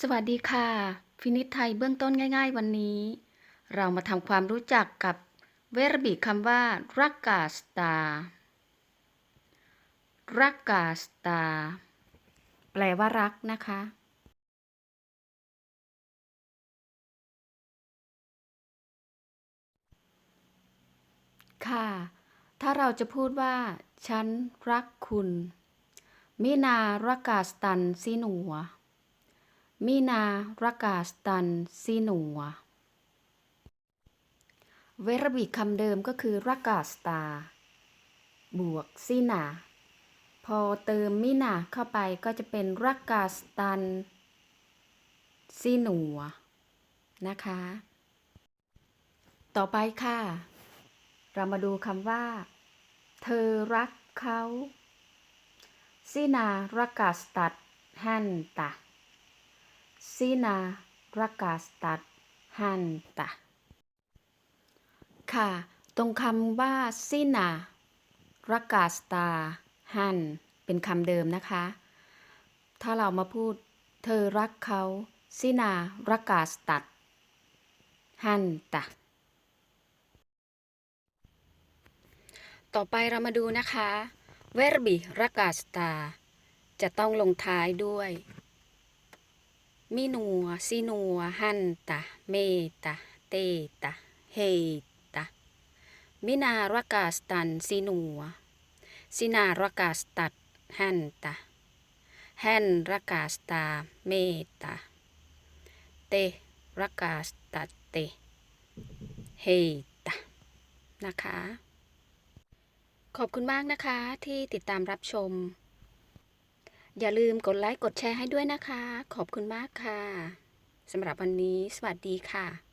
สวัสดีค่ะ ฟินิชไทยเบื้องต้นง่าย ๆ วันนี้ เรามาทำความรู้จักกับเวรบิคำว่ารักกาสตารักกาสตาแปลว่ารักนะคะ ค่ะ ถ้าเราจะพูดว่า ฉันรักคุณ มินารักกาสตันซีหนัว มินารักาสตันซีหนัว เวรบิคำเดิมก็คือรักกาสตา บวกซีนา พอเติมมินาเข้าไปก็จะเป็นรักกาสตันซีหนัว นะคะ ต่อไปค่ะ เรามาดูคำว่า เธอรักเขาซีนารักาสตัดฮันตะ ซีนารักกาสตัดฮันตะค่ะ ตรงคำว่าซีนารักกาสตาฮันเป็นคำเดิมนะคะ ถ้าเรามาพูด เธอรักเขาซีนารักกาสตัดฮันตะต่อไปเรามาดูนะคะเวรบิรักกาสตาจะต้องลงท้ายด้วย มินัวซินัวฮันตะเมตะเตตะเฮตะมินารกาสตันซินัวซินารกาสตัดฮันตะแฮนรักกาสตาเมตะเตรักกาสตัดเตเฮตะนะคะ ขอบคุณมากนะคะที่ติดตามรับชม อย่าลืมกดไลค์กดแชร์ให้ด้วยนะคะ ขอบคุณมากค่ะสำหรับวันนี้ สวัสดีค่ะ